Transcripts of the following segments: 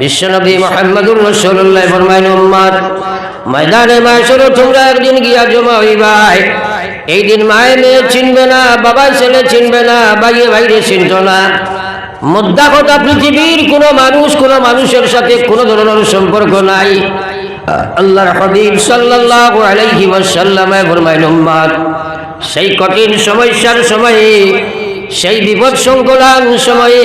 বিশ্বনবী মোহাম্মদুর রসুল্লাহ ফরমাইন উম্মত ময়দানে মাসরো তোমরা একদিন গিয়া জমা হইবাই। এই দিন মায়ে মেয়ে চিনবে না বাবা ছেলে চিনবে না, বাইরে বাইরে চিনত না। মুদ্রা কথা পৃথিবীর কোনো মানুষ কোনো মানুষের সাথে কোনো ধরনের সম্পর্ক নাই। আল্লাহর হাবিব সাল্লাল্লাহু আলাইহি ওয়াসাল্লামে ফরমাইন উম্মত সেই কঠিন সমস্যার সময়ে, সেই বিপদ সংকুলান সময়ে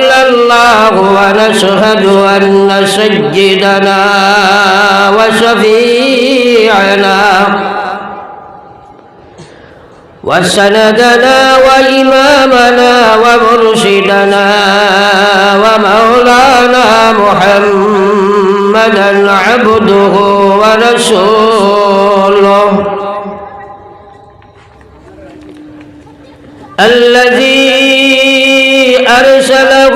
الله ونشهد أن سيدنا وشفيعنا وسندنا وإمامنا ومرشدنا ومولانا محمدا عبده ورسوله. الذي أرسله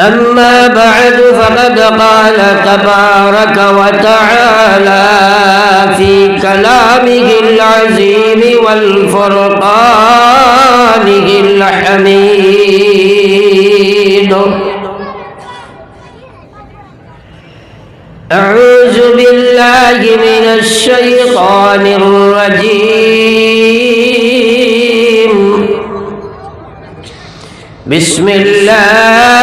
أما بعد فقد قال تبارك وتعالى في كلامه العظيم والفرقانه الحميد. أعوذ بالله من الشيطان الرجيم. بسم الله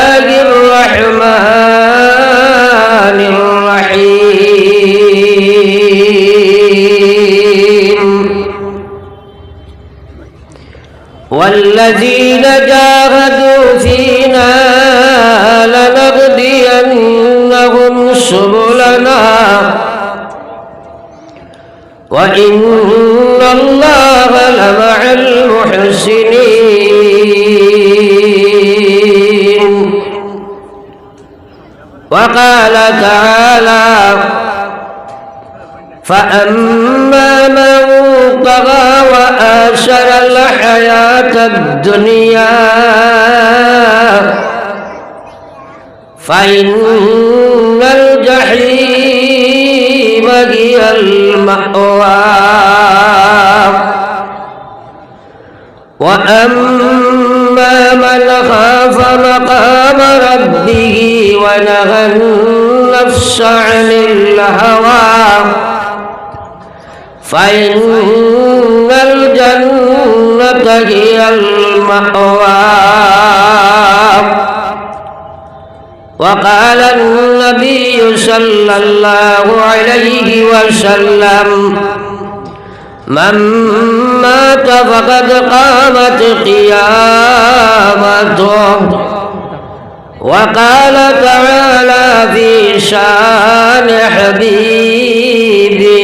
والذين جاهدوا فينا لنهدينهم سبلنا. وإن الله لمع المحسنين. وقال تعالى فأما من طغى وآشر الحياة الدنيا فإن الجحيم هي المأوى. وأما من خاف مقام ربه ونهى النفس عن الهوى فإن الجنة هي المأوى. وقال النبي صلى الله عليه وسلم من مات فقد قامت قيامته. وقال تعالى في شأن حبيبه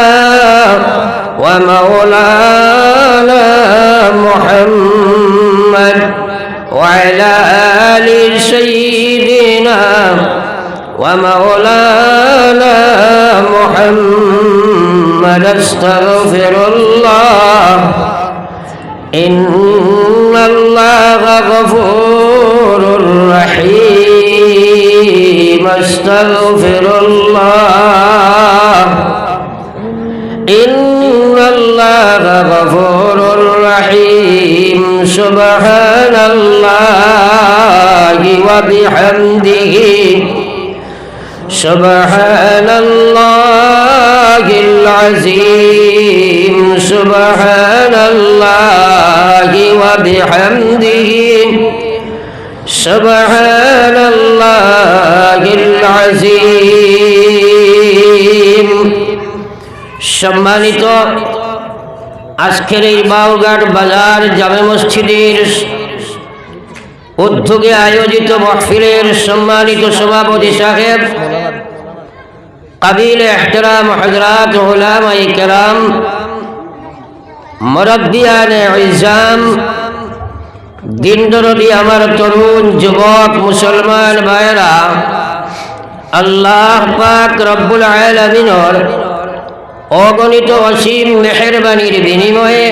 ومولانا محمد وعلى آل سيدنا ومولانا محمد استغفر الله. سبحان الله وبحمده سبحان الله العظيم سبحان الله وبحمده سبحان الله العظيم সম্মানিত আজকের এই বাউঘাট বাজার জামে মসজিদের উদ্যোগে আয়োজিত মহফিলের সম্মানিত সভাপতি সাহেব কাবিল এহতরাম হজরাত ওলামাই কেরাম মরব্বিয়ান ইজাম দিন দরদি আমার তরুণ যুবক মুসলমান ভাইরা আল্লাহ পাক রব্বুল আলামিনের অগণিত অসীম মেহরবানির বিনিময়ে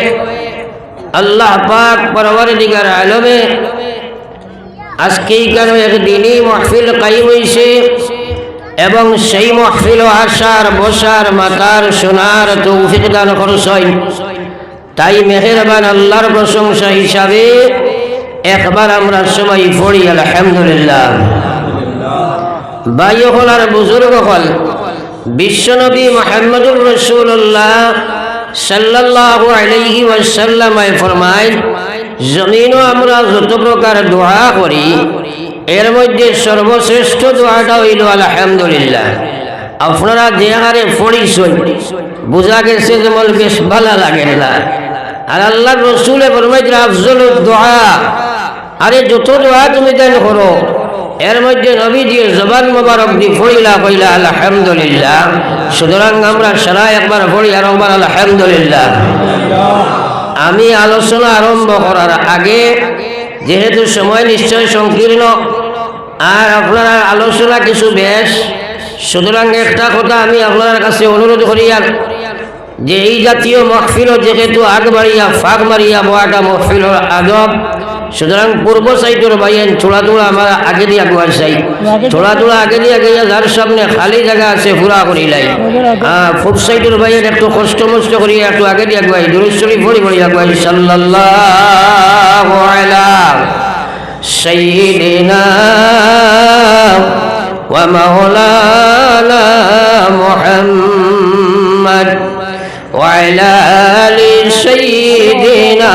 আল্লাহ পাক পরবর্তীকার আলমে আজকেই কেন একদিনই মহফিল কাইম হয়েছে এবং সেই মহফিল আসার বসার, মাতার সোনার তৌফিক দান করছই তাই মেহেরবান আল্লাহর প্রশংসা হিসাবে একবার আমরা সবাই পড়ি, আলহামদুলিল্লাহ। বাই হল আর বুজুর্গ হল বিশ্বনবী মোহাম্মদুর রসুল্লাহ সাল্লাল্লাহু আলাইহি ওয়াসাল্লামায় ফরমায় জমিনও আমরা যত প্রকার দোয়া করি, এর মধ্যে সর্বশ্রেষ্ঠ দোয়াটা হইল আলহামদুলিল্লাহ। আপনারা যে হারে পড়িছই বোঝা গেছে যেমন বেশ ভালো লাগে না। আর আল্লাহ রসুলে ফরমাইছিল আফজল দোয়া। আরে যত দোয়া তুমি দেন করো এর মধ্যে নবীজির জবান মোবারক দি ফড়িলা কইলা, আলহামদুলিল্লাহ। সুতরাং আমরা সারা একবার পড়ি আর একবার আলহামদুলিল্লাহ। আমি আলোচনা আরম্ভ করার আগে, যেহেতু সময় নিশ্চয় সংকীর্ণ, আর আপনারা আলোচনা কিছু বেশ, সুতরাং একটা কথা আমি আপনার কাছে অনুরোধ করি আর যে এই জাতীয় মহফিল যেহেতু আগ বাড়িয়া ফাঁক মারিয়া বয়াটা মহফিল আদব সুতরাং পূর্ব সাইডের বাইন থোড়া থোড়া আমার আগে দিয়ে আগুয়ার চাই থোড়া থোড়া আগে দিয়ে গিয়ে যার সামনে খালি জায়গা আছে পুরা করি লাই হ্যাঁ ফুট সাইডের বাইন একটু কষ্ট মষ্ট করি একটু আগে দিয়ে আগুয়াই দুরুশ্বরী পড়ি পড়ি আগুয়াই সাল্লাল্লাহু আলা সাইয়্যিদিনা ওয়া মাওলানা মুহাম্মদ وعلى آل سيدنا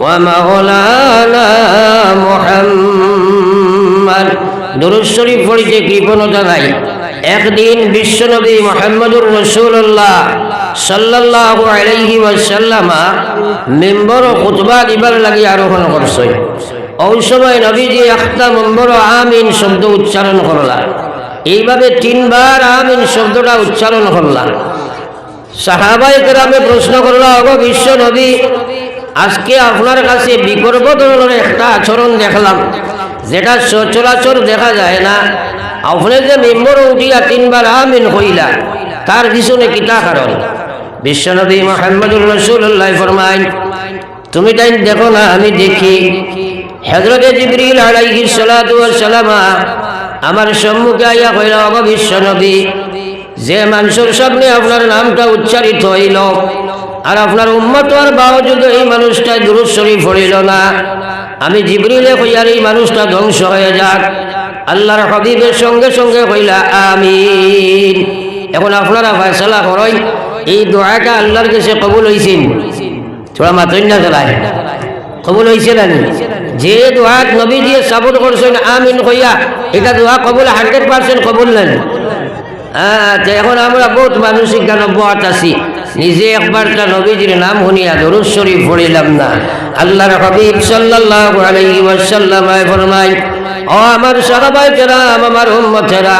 ومولانا محمد দুরুদ শরীফ পড়িতে কৃপণতা নাই একদিন বিশ্বনবী মোহাম্মদুর রসুল্লাহ সাল্লাল্লাহু আলাইহি ওয়াসাল্লামা মেম্বর খুতবা দিবার লাগি আরোহণ করছে ওই সময় নবীজি একটা মেম্বর আমিন শব্দ উচ্চারণ করলা এইভাবে তিনবার আমিন শব্দটা উচ্চারণ করলা সাহাবাই কেরামে প্রশ্ন করলো অগ বিশ্ব নবী আজকে আপনার কাছে বিকল্প ধরনের একটা আচরণ দেখলাম, যেটা সচরাচর দেখা যায় না। আপনি যে মেম্বর উঠিয়া তিনবার আমিন হইলা, তার পিছনে কিতা কারণ? বিশ্বনবী মোহাম্মদুর রসুল্লাহ ফরমাইন, তুমি তাই দেখো না, আমি দেখি। হজরতে জিবরিল আলাইহি সালাতু সালামা আমার সম্মুখে আইয়া কইলা অগ বিশ্বনবী, যে মানুষের সামনে আপনার নামটা উচ্চারিত হইল আর আপনার উম্মত আর বাও যদি এই মানুষটা দুরুদ শরীফ পড়িল না। আমি জিবরিলে কইয়ার এই মানুষটা ধ্বংস হয়ে যাক। আল্লাহর হবিবের সঙ্গে সঙ্গে কইলা, আমিন। এখন আপনারা ফয়সলা করেন, এই দোয়াটা আল্লাহর কাছে কবুল হয়েছেন থোড়া মাতই না চালায় কবুল হয়েছে না? যে দোয়াত নবী দিয়ে সাবুর করছেন, আমিন কইয়া, এটা দোয়া কবুল হান্ড্রেড পার্সেন্ট কবুল নেন। তো এখন আমরা বহুত গান বহাত আছি। নিজে একবারটা নবীজির নাম শুনিয়া দরুদ শরীফ পড়িলাম না। আল্লাহর হাবিব সাল্লাল্লাহু আলাইহি ওয়াসাল্লাম ফরমায়, ও আমার সাহাবাই কেরাম আমার উম্মতেরা,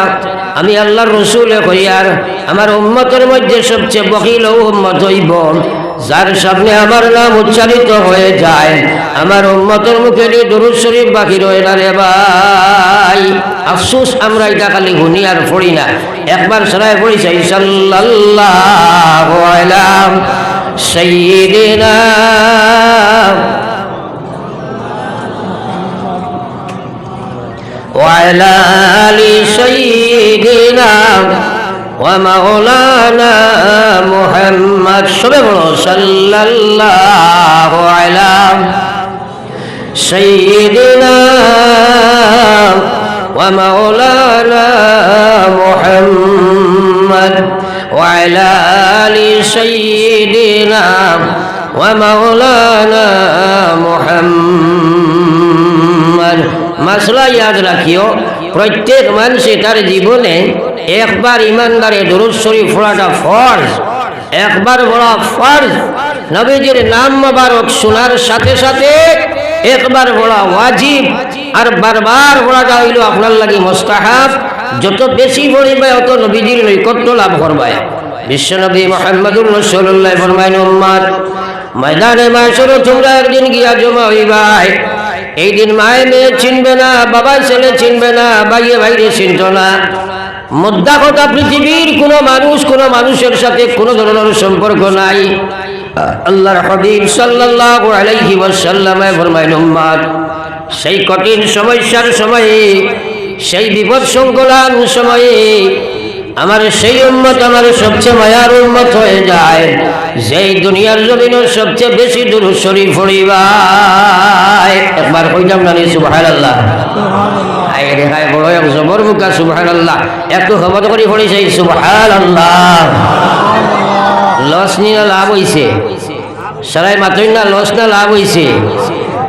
আমি আল্লাহর রসুলে কইয়ার আমার উম্মতের মধ্যে সবচেয়ে বকিল উম্মত হইব? যার সামনে আমার নাম উচ্চারিত হয়ে যায় আমার উম্মতের মুখে দিয়ে দরুদ শরীফ বাকি রয়ে না রে ভাই আফসুস আমরা এটা খালি শুনি আর পড়ি না একবার সরাই পড়ি চাই সাল্লাল্লাহু আলা সাইয়্যিদিনা وعلى آل سيدنا ومولانا محمد شبه صلى الله على سيدنا ومولانا محمد وعلى آل سيدنا ومولانا محمد মাসলা ইয়াদ রাখিও প্রত্যেক মানুষে তার জীবনে একবার ইমানদারে দরুদ শরীফ পড়াটা ফরজ। একবার বলা ফরজ। নবীজির নাম মোবারক শোনার সাথে সাথে একবার বলা ওয়াজিব। আর বারবার বলাটা হইল আপনার লাগি মোস্তাহাব। যত বেশি পড়িবে অত নবীজির নৈকট্য লাভ করবায় বিশ্বনবী মোহাম্মদুর রসুল্লাহ ফরমাইন ময়দানে মাসর তোমরা একদিন গিয়া জমা হইবাই এই দিন মায়ে মেয়ে চিনবে না বাবা ছেলে চিনবে না, ভাইয়ে ভাইরে চিনত না। মুদ্রা কথা পৃথিবীর কোনো মানুষ কোনো মানুষের সাথে কোনো ধরনের সম্পর্ক নাই। আল্লাহর হাবিব সাল্লাল্লাহু আলাইহি ওয়াসাল্লামে ফরমাইল উম্মাদ, সেই কঠিন সমস্যার সময়ে, সেই বিপদ সংকলান সময়ে আমার সেই উম্মত আমার সবচেয়ে মায়ার উম্মত হয়ে যায়। যেই দুনিয়ার জমিনের সবচেয়ে বেশি দূর শরীফ ফড়িবাই একবার কইলাম না সুবহানাল্লাহ। হায় রে হায়, বড় এক জবর মুখা সুবহানাল্লাহ। একটু খবর পড়েছে সুবহান আল্লাহ লস নিয়ে লাভ হইছে। সারাই মাতই না, লস না লাভ হইছে।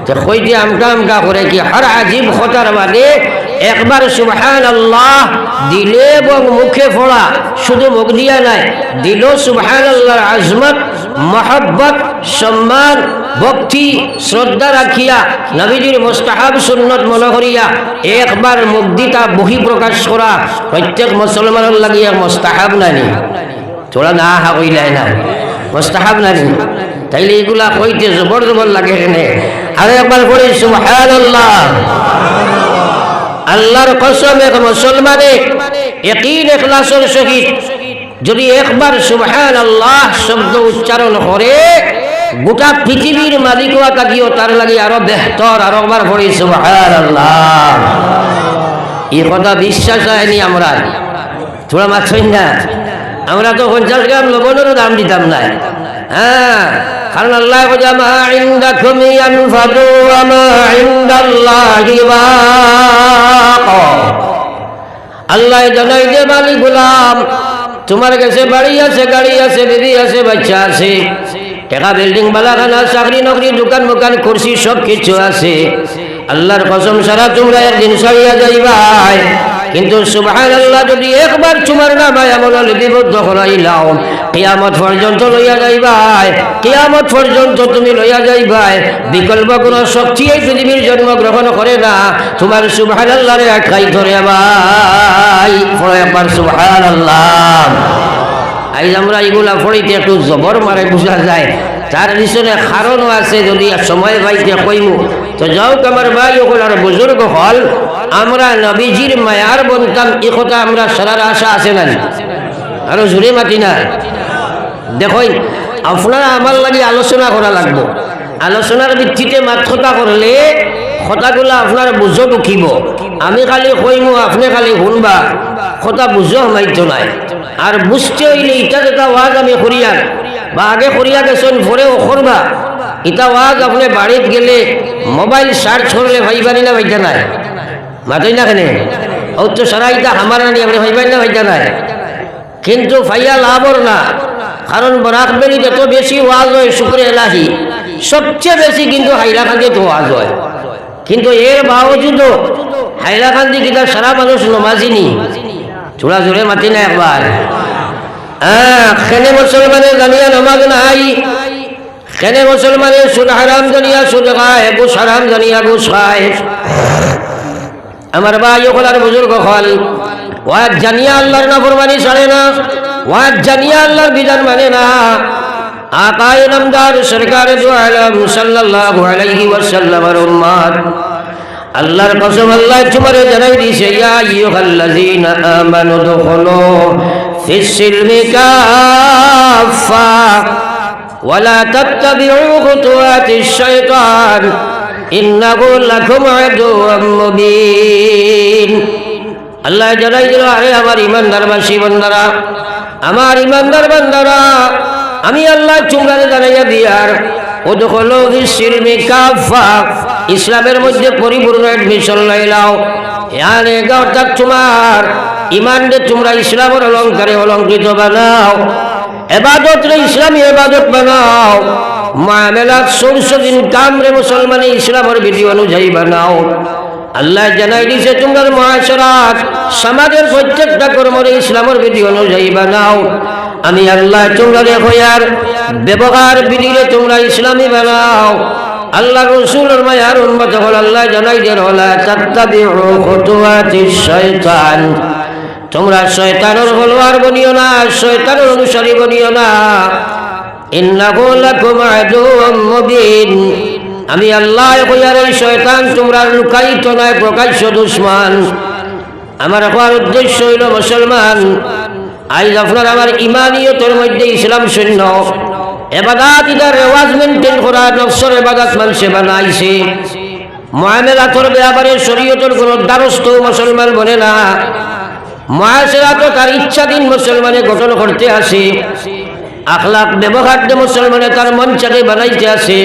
তো কই দিয়ে আমটা আমটা করে কি? হর আজিব খতার বাদে একবার সুবহান আল্লাহ দিলে এবং মুখে ফোড়া, শুধু মুখ দিয়া নাই, দিল সুবহান আল্লাহর আজমত, মহব্বত, সম্মান, ভক্তি, শ্রদ্ধা রাখিয়া নবীজির মোস্তাহাব সুন্নত মনে করিয়া একবার মুগ্ধিতা বহি প্রকাশ করা প্রত্যেক মুসলমানের লাগিয়া মোস্তাহাব নানি। তোরা না হা কইলাই না। মোস্তাহাব নানি। তাইলে এগুলা কইতে জবর জবর লাগে এখানে আর একবার করি সুবহানাল্লাহ। আল্লাহর কসম এক মুসলমানে একই এখলাসের সহিত যদি একবার সুবহান আল্লাহ শব্দ উচ্চারণ করে, গোটা পৃথিবীর মালিক কাকিও তার লাগে আরও বেহতর, আরও একবার পড়ি সুবহান আল্লাহ এই কথা বিশ্বাস হয়নি আমরা। তোরা মাছ না? আমরা তো পঞ্চাশ গ্রাম লবণেরও দাম দিতাম না। হ্যাঁ আল্লাহ আল্লাহ তোমার কাছে বাড়ি আছে, গাড়ি আছে, বিবি আছে, বাচ্চা আছে, টাকা বিল্ডিং, বালাখানা, চাকরি, নকরি, দোকান, মোকান, কুর্সি সব কিছু আছে। আল্লাহর কসম সারা তোমরা একদিন সারিয়া যাইবাই। কিন্তু আল্লাহ যদি একবার তোমার নামায় আমল লিপিবদ্ধ করাইলাও কিয়ামত পর্যন্ত লইয়া যাইবাই, কিয়ামত পর্যন্ত তুমি লইয়া যাইবাই। বিকল্প কোনো শক্তি এই পৃথিবীর জন্মগ্রহণ করে না। তোমার সুবহান আল্লাহরে আটকাই ধরে ভাই একবার সুবহান আল্লাহ আজ আমরা এগুলা পড়িতে একটু জবর মারে, বোঝা যায়। তার পিছনে কারণও আছে, যদি সময় পাইতে কইমু। তো যাও আমার ভাই, ওগুলো আর বুজুর্গ হল, আমরা নবীজির মায়ার বনতাম, এ কথা আমরা সারার আশা আছে না আরও জোরে মাতি না। দেখই আপনারা আমার লাগে আলোচনা করা লাগবো। আলোচনার ভিত্তিতে মাত কথা করলে কথাগুলো আপনার বুঝো ঢুকিব আমি খালি কইমু, আপনি খালি শুনবা। কথা বুঝো মাইতো নাই। আর বুঝতে হইলে ইটা যেটা ওয়াজ আমি করিয়া বা আগে করিয়া গেছেন পরেও করবা। ইটা ওয়াজ আপনি বাড়িত গেলে মোবাইল সার্চ করলে ভাইবানি না ভাইটা নাই? মাতই না কেনে? ও তো সারা ইটা আমার নানি আপনি ভাইবানি না ভাইটা নাই? কিন্তু ফাইয়া লাভর না। কারণ বরাকবেলি যত বেশি ওয়াজ হয়, শুক্রে এলাহি, সবচেয়ে বেশি কিন্তু হাইলাকান্দি তো ওয়াজ হয়। কিন্তু এর বাবজুদও হাইলাকান্দি কিতা সারা মানুষ নমাজিনি চূড়া জোরে মাতি না একবার। হ্যাঁ খেনে মুসলমানের জানিয়া নমাজ নাই? খেনে মুসলমানের সুদ হারাম জানিয়া সুদ খায় ঘুষ হারাম জানিয়া ঘুষ খায় আমার ভাই ওখানে বুজুর্গ হল ওয়াজ জানিয়া আল্লাহর না ফরমানি ছাড়ে না, ওয়াজ জানিয়া আল্লাহর বিধান মানে না। আকায় নামদার সরকার সাল্লাল্লাহু আলাইহি ওয়াসাল্লামের উম্মত আল্লাহর কসম আল্লাহ তোমারে জানাই দিছে, ইয়া আইয়ুহাল্লাযীনা আমানু দুখুলু ফিস সিলমি কাফা ولا تتبعوا خطوات الشيطان إنه لكم عدو مبين আল্লাহ জানাই দিল আরে আমার ইমানদার বাসী বন্দারা আমার ইমানদার বান্দারা আমি আল্লাহ চুঙ্গারে জানাইয়া দিয়ার ও দখল সিলমি কাফা ইসলামের মধ্যে পরিপূর্ণ এডমিশন লাইলাও ইয়ানে অর্থাৎ তোমার ইমানরে তোমরা ইসলামের অলঙ্কারে অলঙ্কৃত বানাও এবাদত রে ইসলামী এবাদত বানাও। মামেলাত দিন কামরে মুসলমান ইসলামের বিধি অনুযায়ী বানাও। আল্লাহ জানাই দিছে তোমার মহাসরাত সমাজের প্রত্যেকটা কর্মরে ইসলামের বিধি অনুযায়ী বানাও। আমি আল্লাহ তোমরা হইয়ার ব্যবহার বিধিরে তোমরা ইসলামী বানাও। আল্লাহ রসুলের মায়ার উন্মত হল, আল্লাহ জানাই হলা তাত্তাবিউ খুতুওয়াতিশ শয়তান তোমরা শয়তানের হলওয়ার বনিও না, শয়তানের অনুসারী বনিও না। আমি আল্লাহ শয়তান তোমরা লুকায়িত নয়, প্রকাশ্য দুশ্মন। আমার হওয়ার উদ্দেশ্য হইল মুসলমান। আজ আপনার আমার ইমানিয়তের মধ্যে ইসলাম শূন্য। এবাদাত ইদার রেওয়াজ মেনটেন করা নকশর এবাদাত মানুষে বানাইছে। মহামেলাতর ব্যাপারে শরীয়তের কোনো দ্বারস্থ মুসলমান বনে না। মহাসেরা তো তার ইচ্ছাধীন মুসলমানে গঠন করতে আসে। ব্যবহার দিয়ে মুসলমানে তার মঞ্চাকে বানাইতে আসে।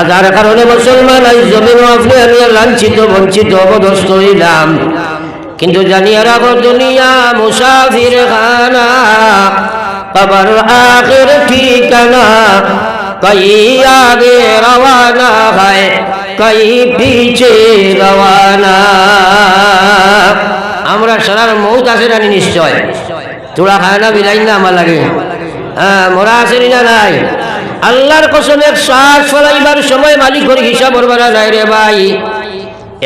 আধার কারণে মুসলমান আজ জমিন আপনি আমি লাঞ্ছিত, বঞ্চিত অবদস্ত হইলাম। কিন্তু জানিয়ে রাখো দুনিয়া মুসাফির খানা, কবর আখির ঠিকানা, কই আগে রওয়ানা হয়, কই পিছে রওয়ানা। আমরা সারার মৌত আছে জানি নিশ্চয়? তোরা খায় না, বিলাই না আমার লাগে। হ্যাঁ মরা আসেনি না নাই? আল্লাহর কসম শ্বাস ফলাইবার সময় মালিকর হিসাব করবার নাই রে ভাই।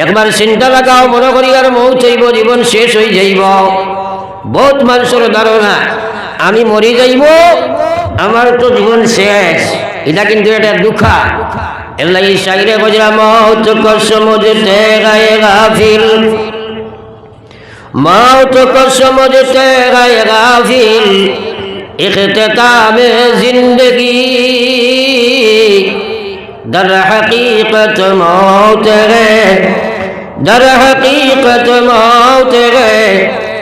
একবার চিন্তা লাগাও, মনে করি আর মৌত হইব, জীবন শেষ হয়ে যাইব। বহুত মানুষের ধারণা, আমি মরি যাইব, আমার তো জীবন শেষ। এটা কিন্তু এটা দুঃখা। এল্লাই সাইরে গজরা মৌত কসম গায়ে গাফিল। মাও তো সমঝতে রায় গাফিল اختتامে জিন্দগি در حقیقت موت ہے در حقیقت موت ہے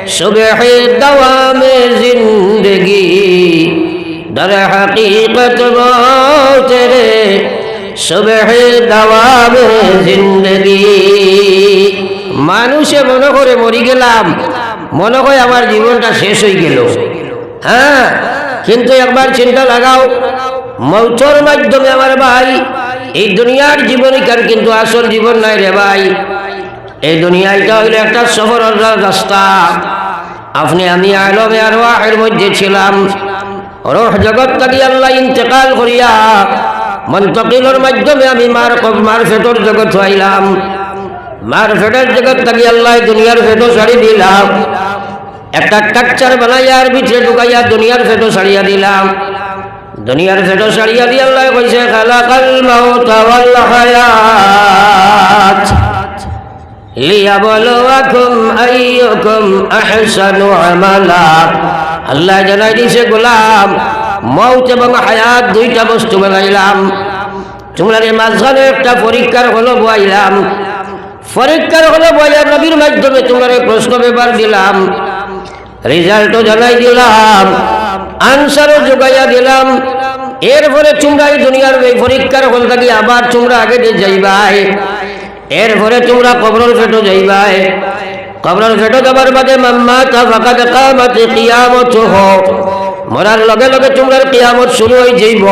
صبح دوام زندگی در حقیقت موت ہے সুবেহ দাওয়াবে জিন্দগি। মানুষে মনে করে মরি গেলাম, মনে করে আমার জীবনটা শেষ হয়ে গেল। হ্যাঁ কিন্তু একবার চিন্তা লাগাও, মৌচর মাধ্যমে আমার ভাই, এই দুনিয়ার জীবনই কার কিন্তু আসল জীবন নাই রে ভাই? এই দুনিয়াটা হইল একটা সফর রাস্তা। আপনি, আমি আলমে আর মধ্যে ছিলাম। রহ জগৎ তাকে আল্লাহ ইন্তেকাল করিয়া মন্তকিলের মাধ্যমে আমি মার মার ফেটর জগৎ হইলাম মার ফেটের জগৎ থাকি আল্লাহ দুনিয়ার ফেটো ছাড়ি দিলাম। একটা কাচ্চার বানাইয়ার ভিতরে ঢুকাইয়া দুনিয়ার ফেটো ছাড়িয়া দিলাম। দুনিয়ার ফেটো ছাড়িয়া দিয়ে আল্লাহ কইছে, খালাকাল মাউত ওয়াল হায়াত। লিয়াবলুয়াকুম আইয়ুকুম আহসানু আমালা। আল্লাহ জানাই দিছে, গোলাম মৌত এবং হায়াত দুইটা বস্তু বানাইলাম। তোমরা মাঝখানে একটা পরীক্ষার হলো বইলাম পরীক্ষার হলো বইয়ার নবীর মাধ্যমে তোমার প্রশ্ন পেপার দিলাম। রেজাল্টও জানাই দিলাম, আনসারও যোগাইয়া দিলাম। এরপরে তোমরা এই দুনিয়ার এই পরীক্ষার হল থাকি আবার তোমরা আগে দিয়ে যাইবাই, এরপরে তোমরা কবরল ফেটো যাইবাই। কবরের ফেটো যাবার বাদে মাম্মা তা ফাঁকাতে কামাতে কিয়ামত হোক মরার লগে লগে তোমরা কিয়ামত শুরু হয়ে যাইব।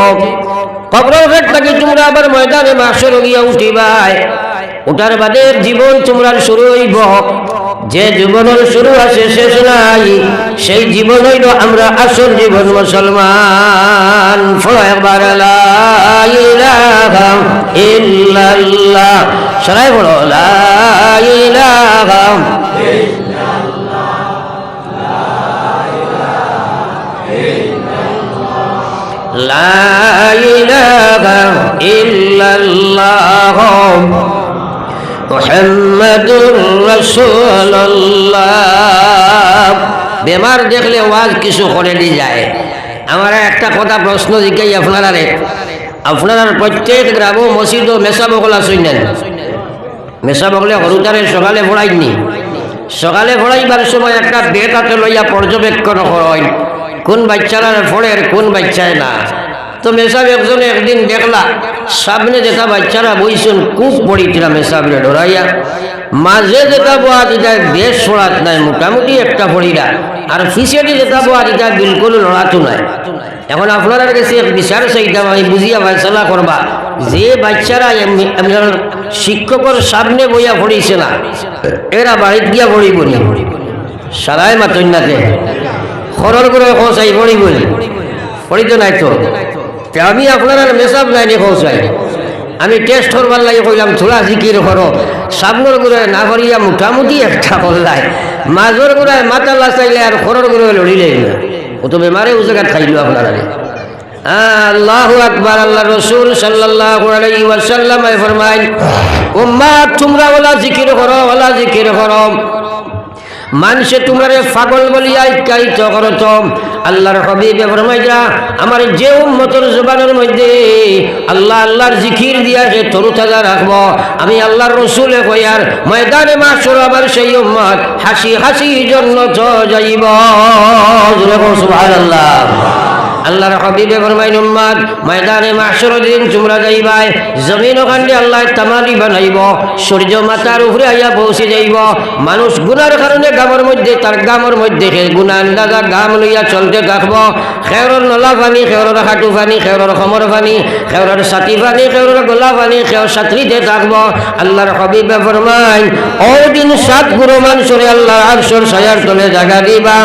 কবরের ফেট থাকি তোমরা আবার ময়দানে মাসর গিয়া উঠিবাই। ওটার বাদে জীবন তোমরা শুরু হইব। যে জীবনের শুরু আছে, শেষ নাই। সেই জীবন হইল আমরা আসল জীবন মুসলমান। একবার ইল্লাল্লাহ। সবাই বেমার দেখলে ওয়াজ কিছু করে নি যায়। আমার একটা কথা প্রশ্ন জিজ্ঞাই আপনারা রে আপনারা প্রত্যেক গ্রাম মসজিদ ও মেসা বগল শুনেন? মেসা বগলে হরুদারে সকালে ভরাইনি সকালে ভরাইবার সময় একটা বেটাতে লইয়া পর্যবেক্ষণ হয় কোন বাচ্চারা ফোড়ের কোন বাচ্চায় না? তো মেসাব একজনে একদিন দেখলা, সামনে যেটা বাচ্চারা বইছেন কুপ পড়িছিলাম মেসাবরে ডরাইয়া। মাঝে যেটা বোয়া যেটা বেশ পড়াত নাই, মোটামুটি একটা পড়িরা আর ফিসেটি যেটা বোয়া যেটা বিলকুল লড়াতো নাই। এখন আপনারা কাছে বিচার চাইতাম আমি বুঝিয়া ফয়সলা করবা। যে বাচ্চারা শিক্ষকের সামনে বইয়া পড়িছে না, এরা বাড়িত গিয়া পড়িব নি। সারাই মাতন্যাতে খরর করে খোঁচাই পড়িব নি পড়িত নাই তো। তে আমি আপনার মেসাব নাই নি খোঁচাই আমি টেস্ট করবার লাগে কইলাম থোড়া জিকির করো সামনের গুড়ায় না করিয়া মোটামুটি একটা করলাই মাজর গুড়ায় মাথা লাচাইলে আর খরর গুড়ায় লড়িলে না। ও তো বেমারে ও জায়গা খাইলো আপনারা আল্লাহ আকবার আল্লাহ রসুল সাল্লাল্লাহু আলাইহি ওয়াসাল্লাম ফরমাই উম্মাত, তোমরা ওলা জিকির করো ওলা জিকির করো মানুষে তোমারে পাগল বলিয়া ইত্যাদিত করত। আল্লাহর হবিবে ফরমাইয়া, আমার যে উম্মতর জবানের মধ্যে আল্লাহ আল্লাহর জিকির দিয়া সে তরু তাজা রাখব, আমি আল্লাহর রসুলে কয়ার ময়দানে মাসুর আবার সেই উম্মত হাসি হাসি জন্য যাইব। সুবহানাল্লাহ। আল্লাহর হবিবে ফরমাইন উম্মাদ ময়দানে মাসর দিন তোমরা যাইবাই, জমিন ওখানে আল্লাহ তামারি বানাইব, সূর্য মাতার উপরে আইয়া পৌঁছে যাইব, মানুষ গুনার কারণে গামের মধ্যে, তার গামের মধ্যে গুণা আন্দাজা গাম লইয়া চলতে থাকব খেওরের নলা পানি খেওরের হাঁটু পানি খেওরের খমর পানি খেওরের ছাতি পানি খেওরের গোলা পানি খেও ছাত্রীতে থাকব। আল্লাহর হবিবে ফরমাইন ও দিন সাত গুরু মানুষরে আল্লাহ আরশর সায়ার তলে জায়গা দিবা।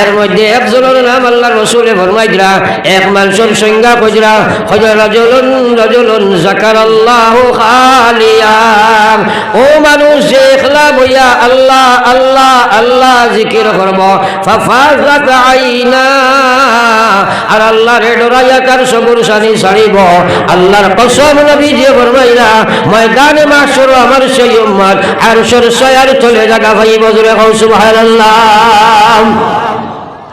এর মধ্যে একজনের নাম আল্লাহ রসুলে ফরমাই দিলা এক মানুষের সংজ্ঞা কইরা হজর রজুলুন রজুলুন জাকার আল্লাহ খালিয়াম ও মানুষ, যে ইখলা বইয়া আল্লাহ আল্লাহ আল্লাহ জিকির করব। ফাফাজাত আইনা। আর আল্লাহ রে ডরাইয়া তার সবুর সানি ছাড়িব। আল্লাহর কসম নবী যে ফরমাইলা, ময়দানে মাসর আমার সেই উম্মত আর সর সয়ার চলে জায়গা ভাই বজরে হও সুবহানাল্লাহ।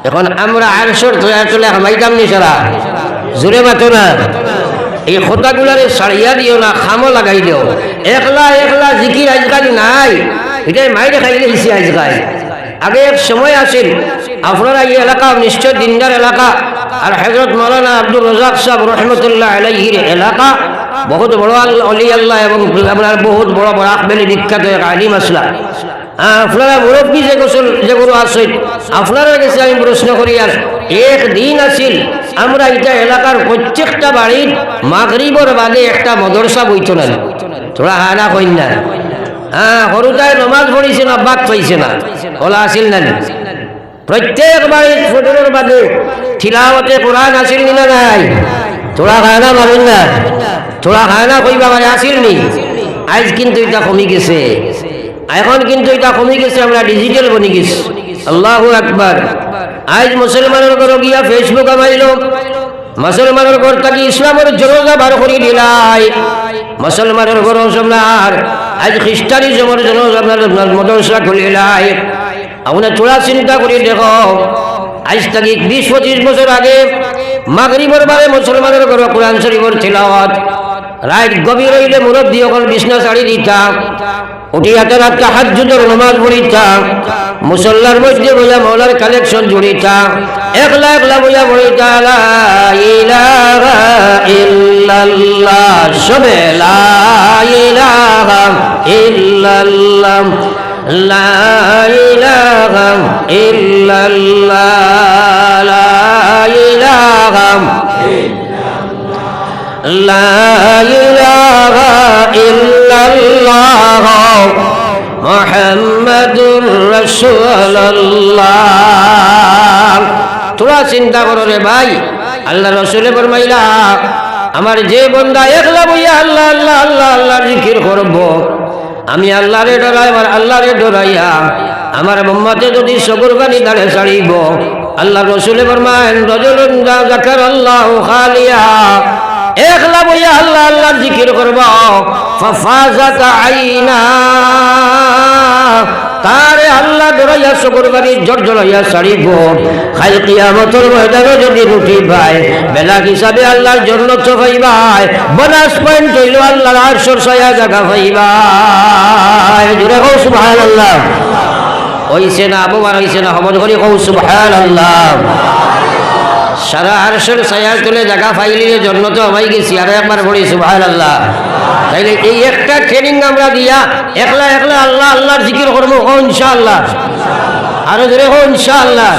এখন আমরা আরশোর চলে হামাইতাম নি সারা। জোরে মাতো না। এই খোতাগুলারে সারিয়া দিও না, খামো লাগাই দিও। একলা একলা জিকির আজকাল নাই। এটাই মাইরে খাইলে হিসি আজকাল। আগে এক সময় আসেন আপনারা এই এলাকা নিশ্চয় দিনদার এলাকা। আর হজরত মৌলানা আব্দুল রাজাক সাহেব রহমতুল্লাহ আলাইহির এলাকা। বহুত বড় অলি আল্লাহ এবং আপনার বহুত বড় বড় আকবেলি বিখ্যাত এক আলিম আসলা। আপনারা মুরব্বী যে গোসল যেগুলো আসেন আপনারা কাছে আমি প্রশ্ন করি আর একদিন আসিল আমরা এটা এলাকার প্রত্যেকটা বাড়ির মাগরিবর বাদে একটা মদরসা বইত না। তোরা হানা কইন না। হ্যাঁ সৰুতাই নমাজ পঢ়িছে না বাক পাইছে না। ওলা আছিল না। প্রত্যেক বাড়ির ফজরের বাদে থিলাওয়াতে কোরআন আছিল নি নাই? তোরা খানা মারুন না। তোরা খানা কইবা মানে আছিল নি? আজ কিন্তু এটা কমি গেছে। এখন কিন্তু এটা কমি গেছে, আমরা ডিজিটাল বনি গেছি। আল্লাহ আকবার। আজ মুসলমানের ঘর গিয়া ফেসবুক আমাইল মুসলমানের ঘর থাকি ইসলামের জনতা বার করি দিলাই। মুসলমানের ঘর আপনার আজ খ্রিস্টানিজমের আপনার মদরসা খুলিলাই আপনার চোরা চিন্তা করে দেখো, আজ থাকি বিশ পঁচিশ বছর আগে মাগরিবর বারে মুসলমানের ঘর কোরআন শরীফর তিলাওয়াত। রাত গভীর হইলে মুরব্বী অকল বিছনা শাড়ি দিতাম উঠি হাতে রাত তাহাজ্জুদের নামাজ পড়িতাম মুসল্লার মধ্যে বইয়া মৌলার কালেকশন জুড়িতাম একলা একলা বইয়া পড়িতা সবে ইলাহা তোরা চিন্তা করো রে ভাই, আল্লাহ রসুলে ফরমাইলা, আমার যে বন্ধা একলা বইয়া আল্লাহ আল্লাহ আল্লাহ আল্লাহ জিকির করব, আমি আল্লাহরে ডরাই, আমার আল্লাহরে ডরাইয়া, আমার মোম্মাতে যদি সবুর পানি দাঁড়ে সারিব আল্লাহ রসুলে ফরমায় রজলুন জাকার আল্লাহ খালিয়া একলা বইয়া আল্লাহ আল্লাহর জিকির করব। ফাফাজাত আইনা। তারে আল্লাহ ডরাইয়া শকর বাড়ি জর জড়াইয়া সারিব খাই কিয়ামতর ময়দানে যদি রুটি পায়, বেলা হিসাবে আল্লাহর জন্য তো পাইবাই বোনাস পয়েন্ট হইল আল্লাহর আটশোর ছয়া জায়গা পাইবাই জুড়ে কৌ সুবহানাল্লাহ। হইছে না আবহাওয়া হইছে না হমদ করি কৌ সুবহানাল্লাহ। সারা আরশের ছায়া তুলে জায়গা ফাইলি জন্য তো আমাই গেছি, আর একবার পড়ি সুভাল আল্লাহ তাইলে এই একটা ট্রেনিং আমরা দিয়া একলা একলা আল্লাহ, আল্লাহর জিকির করব, ও ইনশাআল্লাহ। আরও ধরে হো ইনশাআল্লাহ।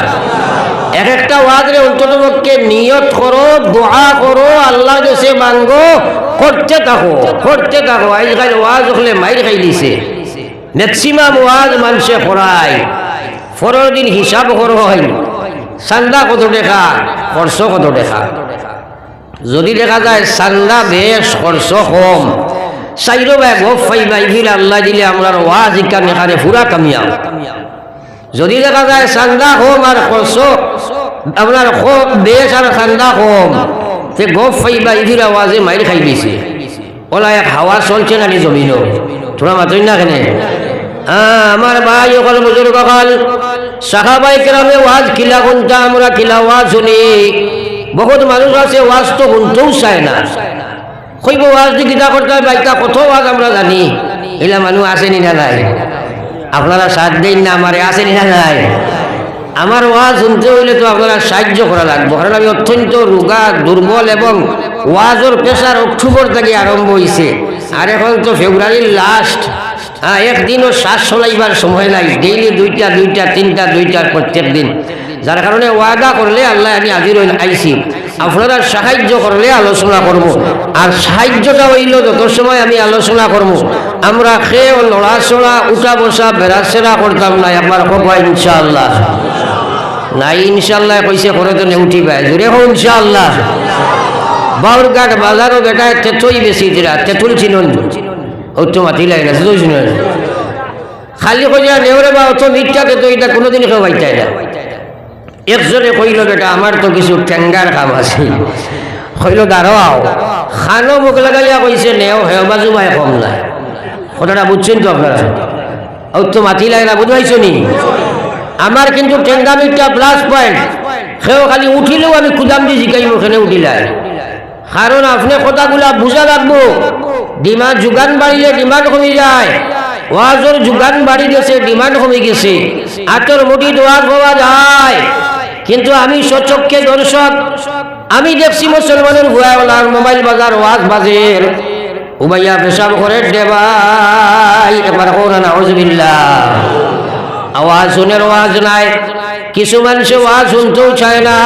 এক একটা ওয়াজরে অন্তত পক্ষে নিয়ত করো, দোয়া করো, আল্লাহ কাছে মাঙ্গো করতে থাকো করতে থাকো। আজকাল ওয়াজ হলে মাইর খাই দিছে। ম্যাক্সিমাম ওয়াজ মানুষে করায় পরের দিন হিসাব করো হয়। চান্দা কত দেখা খরচ কত দেখা যদি দেখা যায় চান্দা বেশ খরচ কম। চাইরো ভাই গপ ফাইবা ইভিল আল্লাহ দিলে আমরা ওয়াজ ইকান এখানে যদি দেখা যায় চান্দা কম আর খরচ আপনার কম বেশ আর চান্দা কম সে গপ ফাইবা ইভিল আওয়াজে মাইর খাই দিছে। ওলা এক হাওয়া চলছে নানি জমিনও তোরা মাতই না কেনে আমার ভাই অকল বুজুর্গ কাল সাহাবাই কেরামে ওয়াজ কিলা ঘণ্টা আমরা কিলা ওয়াজ শুনি। বহুত মানুষ আছে, ওয়াজ তো শুনতেও চায় না। কইব ওয়াজ দি কিতা করতে বাইকটা বাইকা কত ওয়াজ আমরা জানি? এলা মানুষ আসেনি না নাই? আপনারা সাথ দিন না আমারে আসেনি না নাই? আমার ওয়াজ শুনতে হইলে তো আপনারা সাহায্য করা লাগবে। কারণ আমি অত্যন্ত রোগা, দুর্বল এবং ওয়াজের পেশার অক্টোবর থেকে আরম্ভ হয়েছে আর এখন তো ফেব্রুয়ারির লাস্ট হ্যাঁ একদিনও শ্বাস চলাইবার সময় নাই। ডেইলি দুইটা দুইটা, তিনটা দুইটা প্রত্যেক দিন। যার কারণে ওয়াদা করলে আল্লাহ আমি আজির আইছি। আপনারা সাহায্য করলে আলোচনা করব। আর সাহায্যটা হইল যত সময় আমি আলোচনা করব। আমরা খেয়ে লড়াচড়া উঠা বসা, বেড়াচেরা করতাম না একবার কবা ইনশাআল্লাহ। নাই, ইনশাল্লাহ কইছে নেউঠি পায় জোরে হোক ইনশাআল্লাহ বাউরঘাট বাজারও বেটা তেতুই বেশি দিরা তেতুল চিনুন ও তো লাগে না তেতুই চিনুন খালি কইয়া নেওরে বা অত মিথ্যা তো এটা কোনোদিন কেউ বাইতাই না। একজনে কইল, বেটা, আমার তো কিছু টেঙ্গার কাম আছে। কইল, দাঁড়াও। খানো মুখ লাগাইয়া কইছে, নেও, হেও বাজু মায় কম নাই। কথাটা বুঝছেন তো আপনারা? ও তো লাগে না বুঝবাইছো নি? আমার কিন্তু টেঙ্গামিটা প্লাস পয়েন্ট সেও খালি উঠিলেও আমি কুদাম দিয়ে জিকাইব ওখানে উঠিলাই। কারণ আপনি কথাগুলা বুঝা লাগবো। ডিমান্ড যোগান বাড়িলে ডিমান্ড কমে যায়। ওয়াজের যোগান বাড়ি গেছে ডিমান্ড কমে গেছে। আতর মুঠি ওয়াজ পাওয়া যায়। কিন্তু আমি সচক্ষে দর্শক আমি দেখছি মুসলমানের ভুয়াওয়ালার মোবাইল বাজার ওয়াজ বাজের উমাইয়া পেশাব করে দেবাই এবার কোরআন আউজবিল্লাহ আওয়াজ শুনের ওয়াজ নাই। কিছু মানুষ ওয়াজ শুনতেও চায় না।